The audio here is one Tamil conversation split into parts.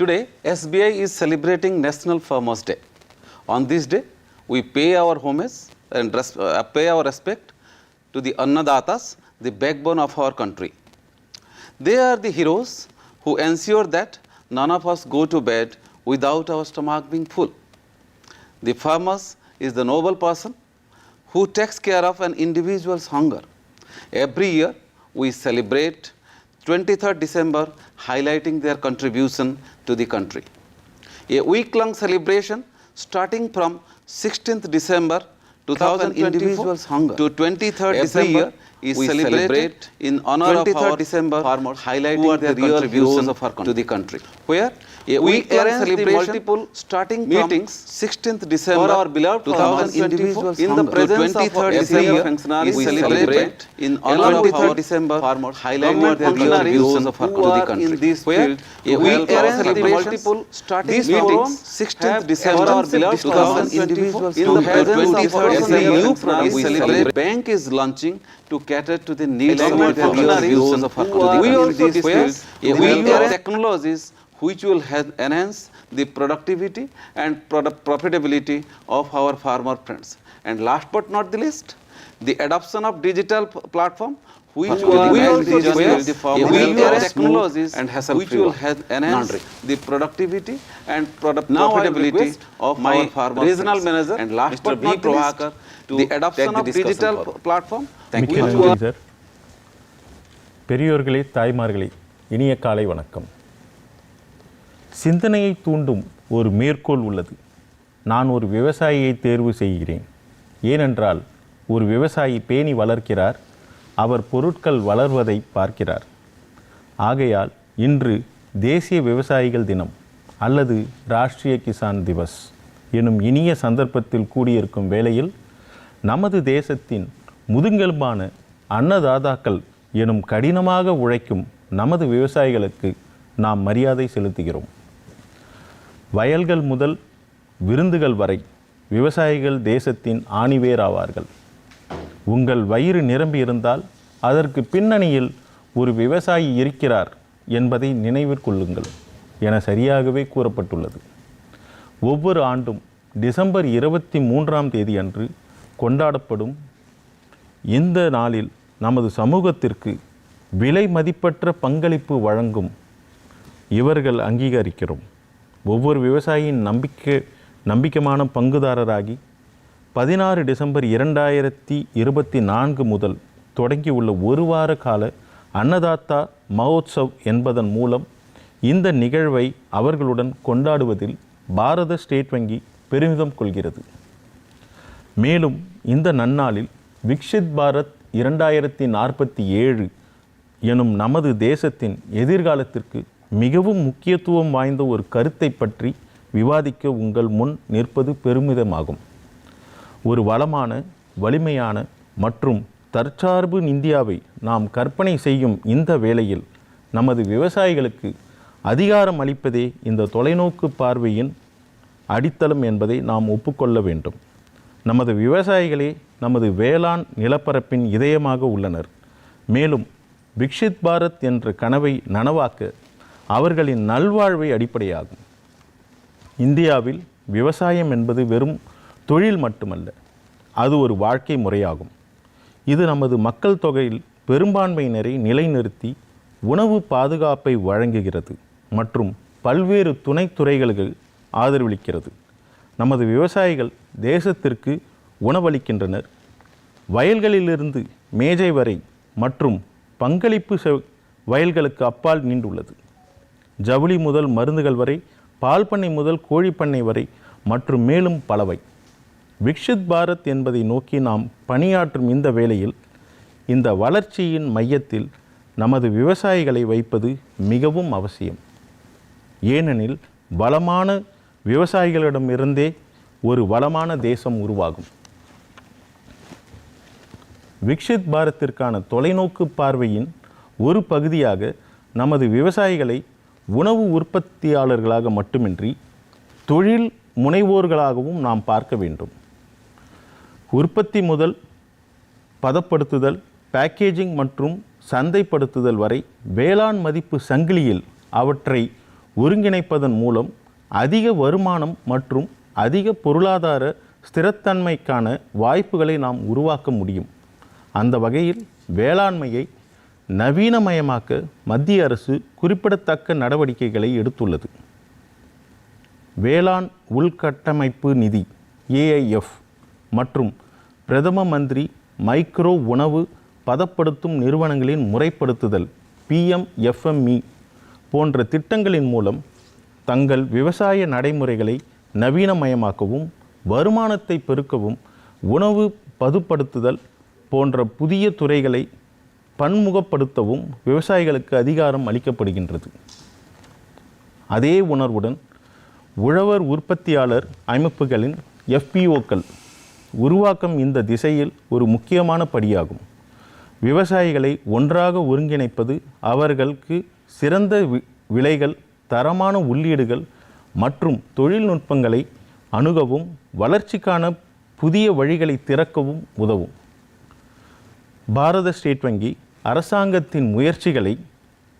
Today, SBI is celebrating National Farmers Day. On this day, we pay our homage and res- uh, pay our respect to the Annadatas, the backbone of our country. They are the heroes who ensure that none of us go to bed without our stomach being full. The farmers is the noble person who takes care of an individual's hunger. Every year, we celebrate 23rd December highlighting their contribution to the country. A week-long celebration starting from 16th December 2024 individual's hunger. to 23rd Every December year is we celebrated celebrate in honor of 23rd our December farmers highlighting who are their the real heroes of our to country. the country. Where A we arrange the multiple starting meetings 16th December for our beloved farmers 2024 individuals in the presence To of our 23rd December December functionaries we celebrate in honor of our December farmers highlighting their real functionaries of our to the country. in this Where we arrange the multiple Starting meetings 16th December for our beloved 2024 farmers in the to presence of our new functionaries we celebrate. celebrate. Bank is launching to cater to the needs of our of our. We also discuss field we are technologies which will enhance the productivity and product profitability of our farmer friends. And last but not the least, the adoption of digital platform which will will the farmer technologies and hassle-free which will enhance the productivity and product profitability of my our farmer regional manager, and last Mr. but not least, Prabhakar, to the adoption of digital platform Thank will sir பெரியோர்களே தாய்மார்களே இனிய காலை வணக்கம் சிந்தனையை தூண்டும் ஒரு மேற்கோள் உள்ளது நான் ஒரு விவசாயியை தேர்வு செய்கிறேன் ஏனென்றால் ஒரு விவசாயி பேணி வளர்க்கிறார் அவர் பொருட்கள் வளர்வதை பார்க்கிறார். ஆகையால் இன்று தேசிய விவசாயிகள் தினம் அல்லது ராஷ்டிரிய கிசான் திவஸ் எனும் இனிய சந்தர்ப்பத்தில் கூடியிருக்கும் வேளையில் நமது தேசத்தின் முதுங்கெலும்பான அன்னதாதாக்கள் எனும் கடினமாக உழைக்கும் நமது விவசாயிகளுக்கு நாம் மரியாதை செலுத்துகிறோம். வயல்கள் முதல் விருந்துகள் வரை விவசாயிகள் தேசத்தின் ஆணிவேர் ஆவார்கள் உங்கள் வயிறு நிரம்பி இருந்தால் அதற்கு பின்னணியில் ஒரு விவசாயி இருக்கிறார் என்பதை நினைவில் கொள்ளுங்கள் என சரியாகவே கூறப்பட்டுள்ளது. ஒவ்வொரு ஆண்டும் டிசம்பர் இருபத்தி மூன்றாம் தேதி அன்று கொண்டாடப்படும் இந்த நாளில் நமது சமூகத்திற்கு விலை மதிப்பற்ற பங்களிப்பு வழங்கும் இவர்கள் அங்கீகரிக்கிறோம். ஒவ்வொரு விவசாயியின் நம்பிக்கை நம்பிக்கமான பங்குதாரராகி பதினாறு டிசம்பர் இரண்டாயிரத்தி இருபத்தி நான்கு முதல் தொடங்கியுள்ள ஒரு வார கால அன்னதாத்தா மகோத்சவ் என்பதன் மூலம் இந்த நிகழ்வை அவர்களுடன் கொண்டாடுவதில் பாரத ஸ்டேட் வங்கி பெருமிதம் கொள்கிறது. மேலும் இந்த நன்னாளில் விக்ஷித் பாரத் இரண்டாயிரத்தி நாற்பத்தி ஏழு எனும் நமது தேசத்தின் எதிர்காலத்திற்கு மிகவும் முக்கியத்துவம் வாய்ந்த ஒரு கருத்தை பற்றி விவாதிக்க உங்கள் முன் நிற்பது பெருமிதமாகும். ஒரு வளமான வலிமையான மற்றும் தற்சார்பு இந்தியாவை நாம் கற்பனை செய்யும் இந்த வேளையில் நமது விவசாயிகளுக்கு அதிகாரம் அளிப்பதே இந்த தொலைநோக்கு பார்வையின் அடித்தளம் என்பதை நாம் ஒப்புக்கொள்ள வேண்டும். நமது விவசாயிகளே நமது வேளாண் நிலப்பரப்பின் இதயமாக உள்ளனர். மேலும் விக்ஷித் பாரத் என்ற கனவை நனவாக்க அவர்களின் நல்வாழ்வை அடிப்படையாகும். இந்தியாவில் விவசாயம் என்பது வெறும் தொழில் மட்டுமல்ல அது ஒரு வாழ்க்கை முறையாகும். இது நமது மக்கள் தொகையில் பெரும்பான்மையினரை நிலைநிறுத்தி உணவு பாதுகாப்பை வழங்குகிறது மற்றும் பல்வேறு துணைத்துறைகளுக்கு ஆதரவளிக்கிறது. நமது விவசாயிகள் தேசத்திற்கு உணவளிக்கின்றனர். வயல்களிலிருந்து மேஜை வரை மற்றும் பங்களிப்பு செ- வயல்களுக்கு அப்பால் நீண்டுள்ளது. ஜவுளி முதல் மருந்துகள் வரை பால் பண்ணை முதல் கோழிப்பண்ணை வரை மற்றும் மேலும் பலவை. விக்ஷித் பாரத் என்பதை நோக்கி நாம் பணியாற்றும் இந்த வேளையில் இந்த வளர்ச்சியின் மையத்தில் நமது விவசாயிகளை வைப்பது மிகவும் அவசியம். ஏனெனில் வளமான விவசாயிகளிடமிருந்தே ஒரு வளமான தேசம் உருவாகும். விக்ஷித் பாரத்திற்கான தொலைநோக்கு பார்வையின் ஒரு பகுதியாக நமது விவசாயிகளை உணவு உற்பத்தியாளர்களாக மட்டுமின்றி தொழில் முனைவோர்களாகவும் நாம் பார்க்க வேண்டும். உற்பத்தி முதல் பதப்படுத்துதல் பேக்கேஜிங் மற்றும் சந்தைப்படுத்துதல் வரை வேளாண் மதிப்பு சங்கிலியில் அவற்றை ஒருங்கிணைப்பதன் மூலம் அதிக வருமானம் மற்றும் அதிக பொருளாதார ஸ்திரத்தன்மைக்கான வாய்ப்புகளை நாம் உருவாக்க முடியும். அந்த வகையில் வேளாண்மையை நவீனமயமாக்க மத்திய அரசு குறிப்பிடத்தக்க நடவடிக்கைகளை எடுத்துள்ளது. வேளாண் உள்கட்டமைப்பு நிதி ஏஐஎஃப் மற்றும் பிரதம மந்திரி மைக்ரோ உணவு பதப்படுத்தும் நிறுவனங்களின் முறைப்படுத்துதல் பிஎம்எஃப்எம்இ போன்ற திட்டங்களின் மூலம் தங்கள் விவசாய நடைமுறைகளை நவீனமயமாக்கவும் வருமானத்தை பெருக்கவும் உணவு பதுப்படுத்துதல் போன்ற புதிய துறைகளை பன்முகப்படுத்தவும் விவசாயிகளுக்கு அதிகாரம் அளிக்கப்படுகின்றது. அதே உணர்வுடன் உழவர் உற்பத்தியாளர் அமைப்புகளின் எஃபிஓக்கள் உருவாக்கம் இந்த திசையில் ஒரு முக்கியமான படியாகும். விவசாயிகளை ஒன்றாக ஒருங்கிணைப்பது அவர்களுக்கு சிறந்த வி- விலைகள் தரமான உள்ளீடுகள் மற்றும் தொழில்நுட்பங்களை அணுகவும் வளர்ச்சிக்கான புதிய வழிகளை திறக்கவும் உதவும். பாரத ஸ்டேட் வங்கி அரசாங்கத்தின் முயற்சிகளை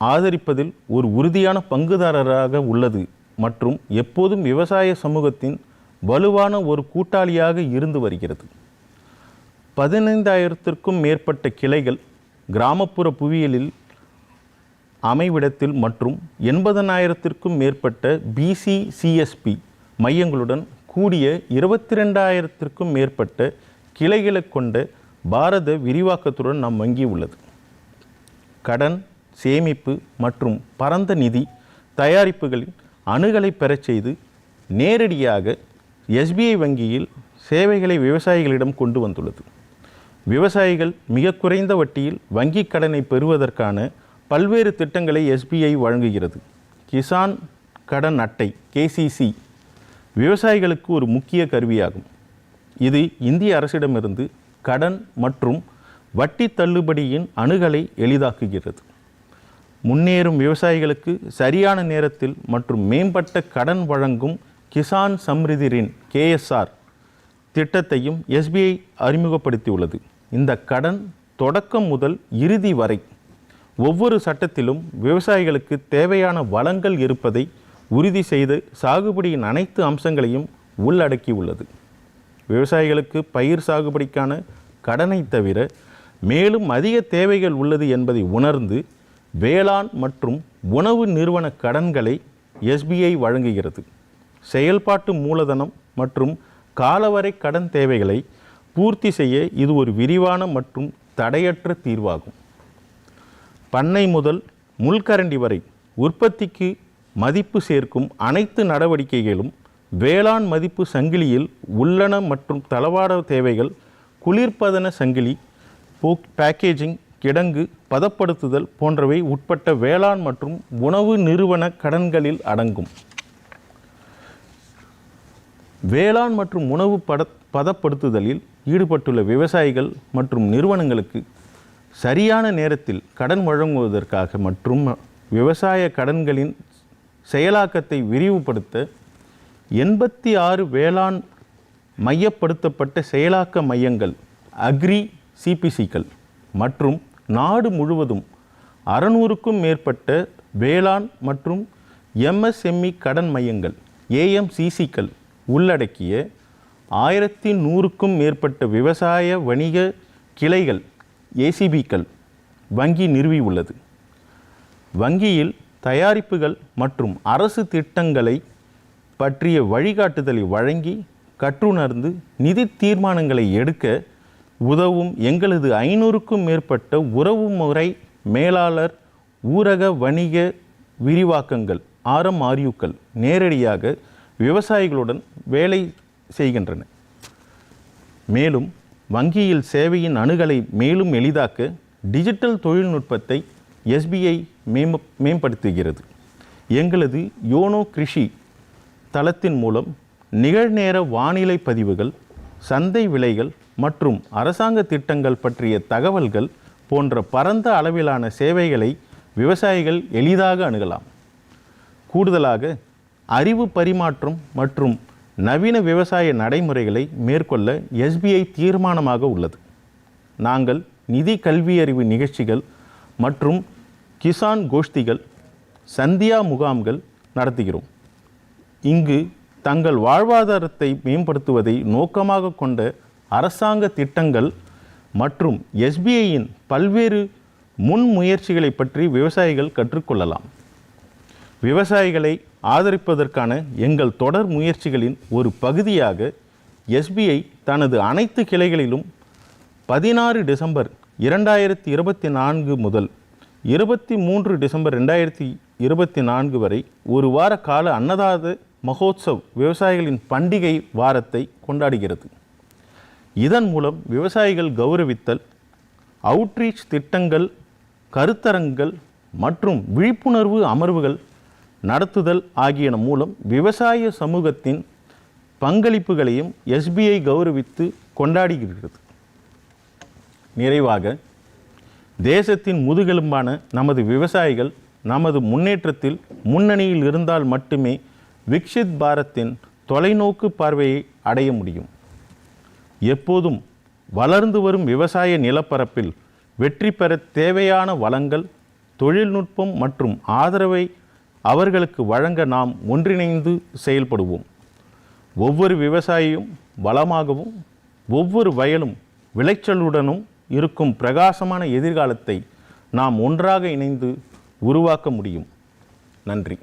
ஆதரிப்பதில் ஒரு உறுதியான பங்குதாரராக உள்ளது மற்றும் எப்போதும் விவசாய சமூகத்தின் வலுவான ஒரு கூட்டாளியாக இருந்து வருகிறது. பதினைந்தாயிரத்திற்கும் மேற்பட்ட கிளைகள் கிராமப்புற புவியியலில் அமைவிடத்தில் மற்றும் எண்பதனாயிரத்திற்கும் மேற்பட்ட பிசிசிஎஸ்பி மையங்களுடன் கூடிய இருபத்தி ரெண்டாயிரத்திற்கும் மேற்பட்ட கிளைகளை கொண்ட பாரத விரிவாக்கத்துடன் நம் வங்கி உள்ளது. கடன் சேமிப்பு மற்றும் பரந்த நிதி தயாரிப்புகளின் அணுகலை பெறச் செய்து நேரடியாக எஸ்பிஐ வங்கியில் சேவைகளை விவசாயிகளிடம் கொண்டு வந்துள்ளது. விவசாயிகள் மிக குறைந்த வட்டியில் வங்கி கடனை பெறுவதற்கான பல்வேறு திட்டங்களை எஸ்பிஐ வழங்குகிறது. கிசான் கடன் அட்டை கேசிசி விவசாயிகளுக்கு ஒரு முக்கிய கருவியாகும். இது இந்திய அரசிடமிருந்து கடன் மற்றும் வட்டி தள்ளுபடியின் அணுகலை எளிதாக்குகிறது. முன்னேறும் விவசாயிகளுக்கு சரியான நேரத்தில் மற்றும் மேம்பட்ட கடன் வழங்கும் கிசான் சம்ரிதி ரின் கேஎஸ்ஆர் திட்டத்தையும் எஸ்பிஐ அறிமுகப்படுத்தியுள்ளது. இந்த கடன் தொடக்கம் முதல் இறுதி வரை ஒவ்வொரு சட்டத்திலும் விவசாயிகளுக்கு தேவையான வளங்கள் இருப்பதை உறுதி செய்து சாகுபடியின் அனைத்து அம்சங்களையும் உள்ளடக்கியுள்ளது. விவசாயிகளுக்கு பயிர் சாகுபடிக்கான கடனை தவிர மேலும் அதிக தேவைகள் உள்ளது என்பதை உணர்ந்து வேளாண் மற்றும் உணவு நிறுவன கடன்களை எஸ்பிஐ வழங்குகிறது. செயல்பாட்டு மூலதனம் மற்றும் காலவரை கடன் தேவைகளை பூர்த்தி செய்ய இது ஒரு விரிவான மற்றும் தடையற்ற தீர்வாகும். பண்ணை முதல் முள்கரண்டி வரை உற்பத்திக்கு மதிப்பு சேர்க்கும் அனைத்து நடவடிக்கைகளும் வேளாண் மதிப்பு சங்கிலியில் உள்ளன மற்றும் தளவாட தேவைகள் குளிர்பதன சங்கிலி போக் பேக்கேஜிங் கிடங்கு பதப்படுத்துதல் போன்றவை உட்பட்ட வேளாண் மற்றும் உணவு நிறுவன கடன்களில் அடங்கும். வேளாண் மற்றும் உணவு பட பதப்படுத்துதலில் ஈடுபட்டுள்ள விவசாயிகள் மற்றும் நிறுவனங்களுக்கு சரியான நேரத்தில் கடன் வழங்குவதற்காக மற்றும் விவசாய கடன்களின் செயலாக்கத்தை விரிவுபடுத்த எண்பத்தி ஆறு வேளாண் மையப்படுத்தப்பட்ட செயலாக்க மையங்கள் அக்ரி சிபிசிக்கள் மற்றும் நாடு முழுவதும் அறநூறுக்கும் மேற்பட்ட வேளாண் மற்றும் எம்எஸ்எம்இ கடன் மையங்கள் ஏஎம்சிசிக்கள் உள்ளடக்கிய ஆயிரத்தி நூறுக்கும் மேற்பட்ட விவசாய வணிக கிளைகள் ஏசிபிக்கள் வங்கி நிறுவியுள்ளது வங்கியில் தயாரிப்புகள் மற்றும் அரசு திட்டங்களை பற்றிய வழிகாட்டுதலை வழங்கி கற்றுணர்ந்து நிதி தீர்மானங்களை எடுக்க உதவும் எங்களது ஐநூறுக்கும் மேற்பட்ட உறவுமுறை மேலாளர் ஊரக வணிக விரிவாக்கங்கள் ஆர்எம்ஆர்யூக்கள் நேரடியாக விவசாயிகளுடன் வேலை செய்கின்றன. மேலும் வங்கியில் சேவையின் அணுகலை மேலும் எளிதாக்க டிஜிட்டல் தொழில்நுட்பத்தை எஸ்பிஐ மேம்ப மேம்படுத்துகிறது. எங்களது யோனோ கிருஷி தளத்தின் மூலம் நிகழ்நேர வானிலை பதிவுகள் சந்தை விலைகள் மற்றும் அரசாங்க திட்டங்கள் பற்றிய தகவல்கள் போன்ற பரந்த அளவிலான சேவைகளை விவசாயிகள் எளிதாக அணுகலாம். கூடுதலாக அறிவு பரிமாற்றம் மற்றும் நவீன விவசாய நடைமுறைகளை மேற்கொள்ள எஸ்பிஐ தீர்மானமாக உள்ளது. நாங்கள் நிதி கல்வியறிவு நிகழ்ச்சிகள் மற்றும் கிசான் கோஷ்டிகள் சந்தியா முகாம்கள் நடத்துகிறோம். இங்கு தங்கள் வாழ்வாதாரத்தை மேம்படுத்துவதை நோக்கமாக கொண்ட அரசாங்க திட்டங்கள் மற்றும் எஸ்பிஐயின் பல்வேறு முன்முயற்சிகளை பற்றி விவசாயிகள் கற்றுக்கொள்ளலாம். விவசாயிகளை ஆதரிப்பதற்கான எங்கள் தொடர் முயற்சிகளின் ஒரு பகுதியாக எஸ்பிஐ தனது அனைத்து கிளைகளிலும் பதினாறு டிசம்பர் இரண்டாயிரத்தி இருபத்தி நான்கு முதல் இருபத்தி மூன்று டிசம்பர் ரெண்டாயிரத்தி இருபத்தி நான்கு வரை ஒரு வார கால அன்னதாத மகோத்சவ் விவசாயிகளின் பண்டிகை வாரத்தை கொண்டாடுகிறது. இதன் மூலம் விவசாயிகள் கௌரவித்தல் அவுட்ரீச் திட்டங்கள் கருத்தரங்கள் மற்றும் விழிப்புணர்வு அமர்வுகள் நடத்துதல் ஆகியன மூலம் விவசாய சமூகத்தின் பங்களிப்புகளையும் எஸ்பிஐ கௌரவித்து கொண்டாடுகிறது. நிறைவாக தேசத்தின் முதுகெலும்பான நமது விவசாயிகள் நமது முன்னேற்றத்தில் முன்னணியில் இருந்தால் மட்டுமே விக்ஷித் பாரத்தின் தொலைநோக்கு பார்வையை அடைய முடியும். எப்போதும் வளர்ந்து வரும் விவசாய நிலப்பரப்பில் வெற்றி பெற தேவையான வளங்கள் தொழில்நுட்பம் மற்றும் ஆதரவை அவர்களுக்கு வழங்க நாம் ஒன்றிணைந்து செயல்படுவோம். ஒவ்வொரு விவசாயியும் வளமாகவும் ஒவ்வொரு வயலும் விளைச்சலுடனும் இருக்கும் பிரகாசமான எதிர்காலத்தை நாம் ஒன்றாக இணைந்து உருவாக்க முடியும். நன்றி.